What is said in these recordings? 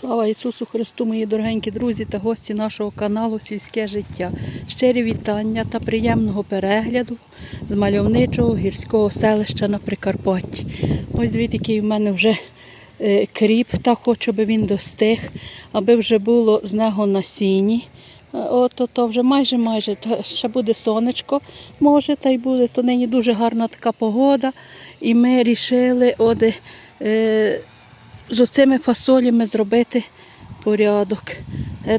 Слава Ісусу Христу, мої дорогенькі друзі та гості нашого каналу Сільське життя. Щирі вітання та приємного перегляду з мальовничого гірського селища на Прикарпатті. Ось дивіться, який в мене вже е, кріп, та хочу, аби він достиг, аби вже було з нього насінні. Е, От то вже майже майже ще буде сонечко, може, та й буде. То нині дуже гарна така погода. І ми вирішили от, з оцими фасолями зробити порядок.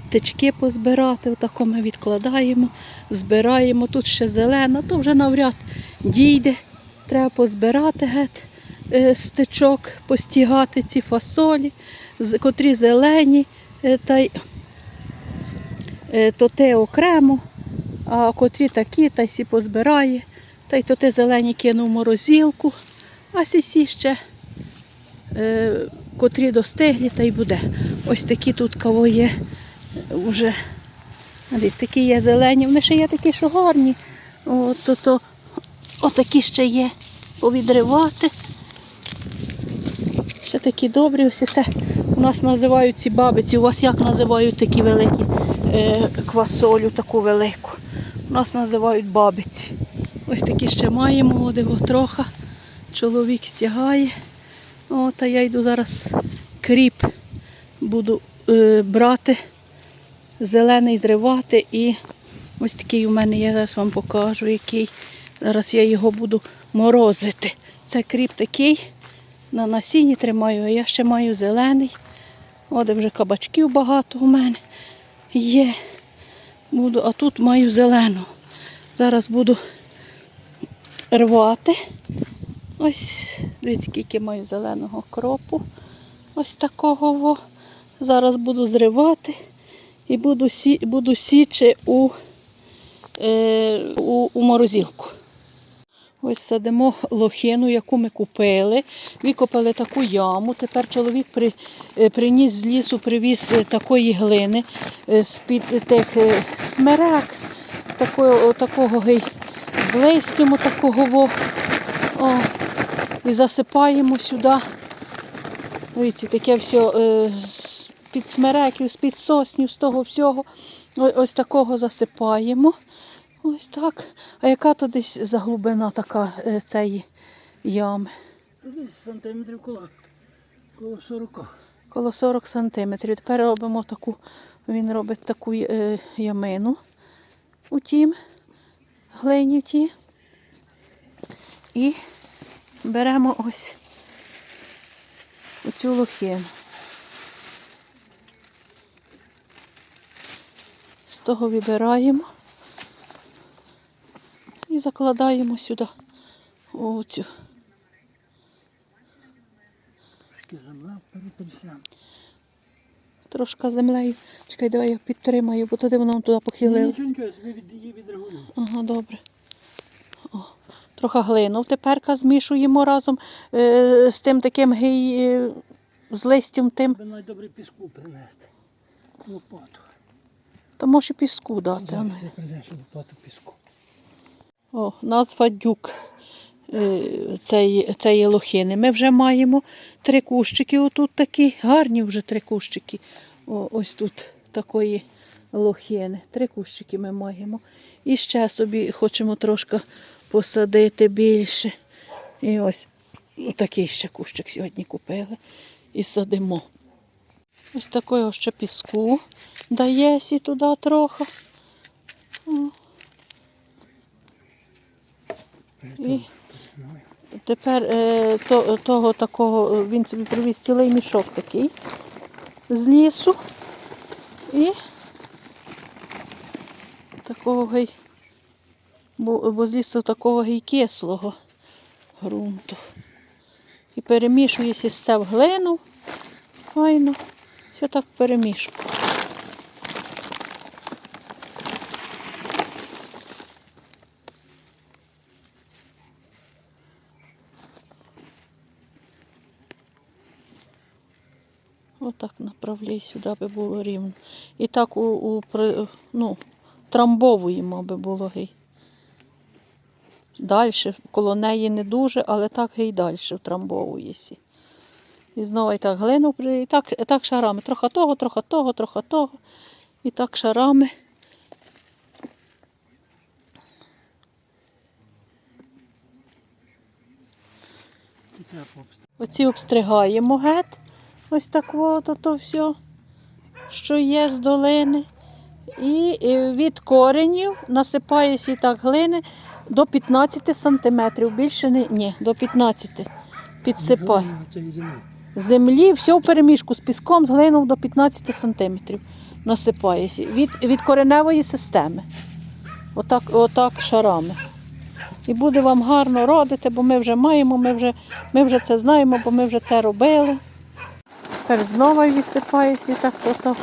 Тички позбирати, отако ми відкладаємо, збираємо. Тут ще зелена, то вже навряд дійде. Треба позбирати геть е, стичок, постігати ці фасолі, котрі зелені, е, та й е, то те окремо, а котрі такі, та й всі позбирає. Та й то те зелені кинув в морозилку, а сісі ще е, котрі достиглі, та й буде. Ось такі тут кого є вже. Дивіться, такі є зелені, вони ще є такі, що гарні. От, то, то, отакі ще є повідривати. Ще такі добрі, ось все. У нас називають ці бабиці. У вас як називають такі великі е, квасолю, таку велику. У нас називають бабиці. Ось такі ще маємо, от трохи. Чоловік стягає. От, а я йду зараз кріп буду е, брати, зелений зривати і ось такий у мене є, зараз вам покажу, який. Зараз я його буду морозити. Це кріп такий, на насінні тримаю, а я ще маю зелений. От вже кабачків багато у мене є. Буду, а тут маю зелену. Зараз буду рвати. Ось, дивіться, скільки маю зеленого кропу. Ось такого. Во. Зараз буду зривати і буду, сі, буду січи у, е, у, у морозилку. Ось садимо лохину, яку ми купили. Викопали таку яму. Тепер чоловік при, е, приніс з лісу, привіз е, такої глини е, з-під тих смерек, такого, такого гей, з листям такого. О, і засипаємо сюди. Дивіться, таке все е, з під смереків, з під соснів, з того всього. О- Ось такого засипаємо. Ось так. А яка то десь заглибина така е, цієї ями? Десь сантиметрів коло, коло 40. Коло 40 сантиметрів. Тепер робимо таку, він робить таку е, ямину у тім, глині тій. І беремо ось оцю лохину. З того вибираємо і закладаємо сюди оцю. Трошки землею. Чекай, давай я підтримаю, бо туди воно туди похилилось. Ага, добре. Трохи глину тепер змішуємо разом е, з тим таким гей, е, з листям тим. Найдобре піску принести. Лопату. Та може піску дати. Зараз принесу лопату піску. О, назва дюк е, цієї, цієї лохини. Ми вже маємо три кущики. Отут такі гарні вже три кущики. О, ось тут такої лохини. Три кущики ми маємо. І ще собі хочемо трошки посадити більше. І ось такий ще кущик сьогодні купили і садимо. Ось такого ще піску дає сі туди трохи. І тепер е, то, того такого, е, він собі привіз цілий мішок такий з лісу. І такого гей, бо, бо з лісу такого гей кислого ґрунту. І перемішується все в глину. Файно. Все так перемішку. Отак направляй сюди, аби було рівно. І так у, у ну, трамбовуємо, аби було гей. Далі, коло неї не дуже, але так і далі втрамбовується. І знову і так глину, і так, і так шарами. Трохи того, трохи того, трохи того. І так шарами. Оці обстригаємо гет. Ось так от, ото все, що є з долини. І від коренів насипаюся і так глини до 15 сантиметрів. Більше не, ні, до 15 підсипаю. Землі. Все в переміжку з піском, з глиною до 15 сантиметрів насипається. Від, від кореневої системи. Отак, отак шарами. І буде вам гарно родити, бо ми вже маємо, ми вже, ми вже це знаємо, бо ми вже це робили. Тепер знову відсипається і так ото.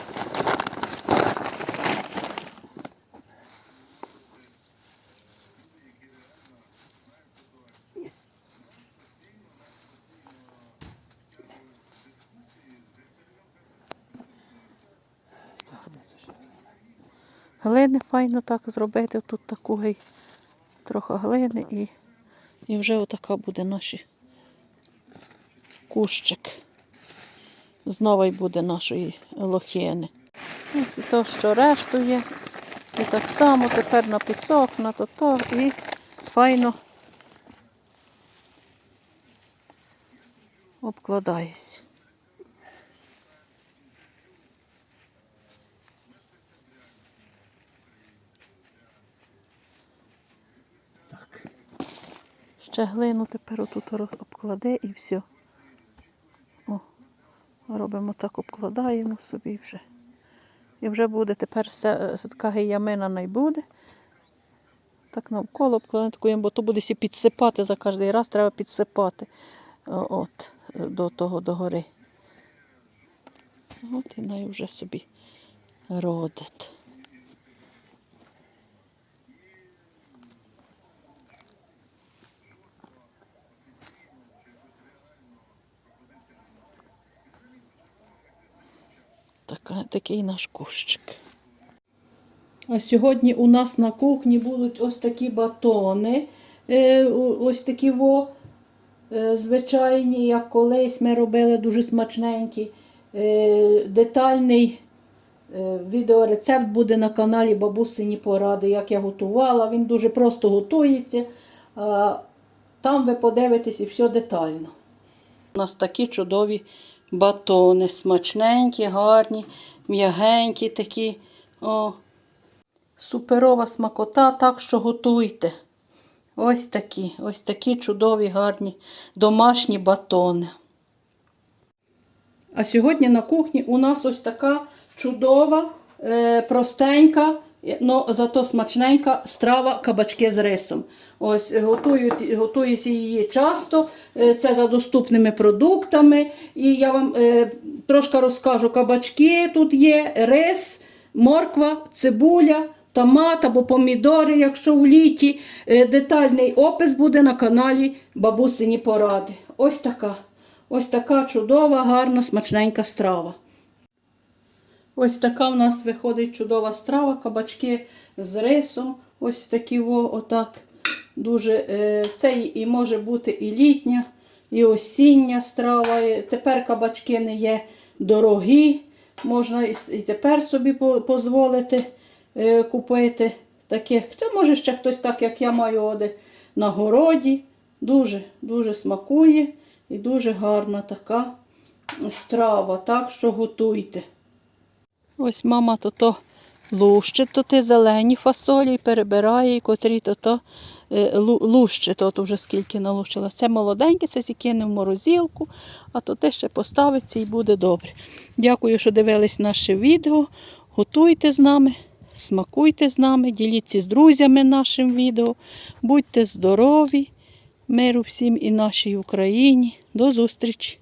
Глини файно так зробити, тут таку трохи глини і, і вже отака буде наш кущик. Знову й буде нашої лохини. Ось і то, що решту є. І так само тепер на пісок, на то-то і файно обкладається. Ще глину тепер отут обклади і все. О, робимо так, обкладаємо собі вже. І вже буде тепер все, е, така гіямина не. Так навколо обкладаємо, бо то буде сі підсипати за кожний раз, треба підсипати от, е, до того догори. От і най вже собі родить. Така, такий наш кущик. А сьогодні у нас на кухні будуть ось такі батони. Е, ось такі во, е, звичайні, як колись ми робили, дуже смачненькі. Е, детальний відеорецепт буде на каналі Бабусині Поради, як я готувала. Він дуже просто готується. Там ви подивитесь і все детально. У нас такі чудові батони, смачненькі, гарні, м'ягенькі такі. О, суперова смакота, так що готуйте. Ось такі, ось такі чудові, гарні домашні батони. А сьогодні на кухні у нас ось така чудова, е, простенька, но зато смачненька страва кабачки з рисом. Ось готують, готується її часто. е, Це за доступними продуктами. І я вам е, трошки розкажу: кабачки тут є, рис, морква, цибуля. Томат або помідори, якщо в літі. Е, Детальний опис буде на каналі Бабусині Поради. Ось така. Ось така чудова, гарна, смачненька страва. Ось така в нас виходить чудова страва, кабачки з рисом. Ось такі во, отак. Дуже, е, це і може бути і літня, і осіння страва. Тепер кабачки не є дорогі. Можна і, тепер собі дозволити е, купити таких. Це може ще хтось так, як я маю оде на городі. Дуже, дуже смакує і дуже гарна така страва. Так що готуйте. Ось мама то то лущить, то ти зелені фасолі перебирає, і котрі то то е, лущить, то вже скільки налущила. Це молоденьке, це зікине в морозилку, а то те ще поставиться і буде добре. Дякую, що дивились наше відео. Готуйте з нами, смакуйте з нами, діліться з друзями нашим відео. Будьте здорові, миру всім і нашій Україні. До зустрічі!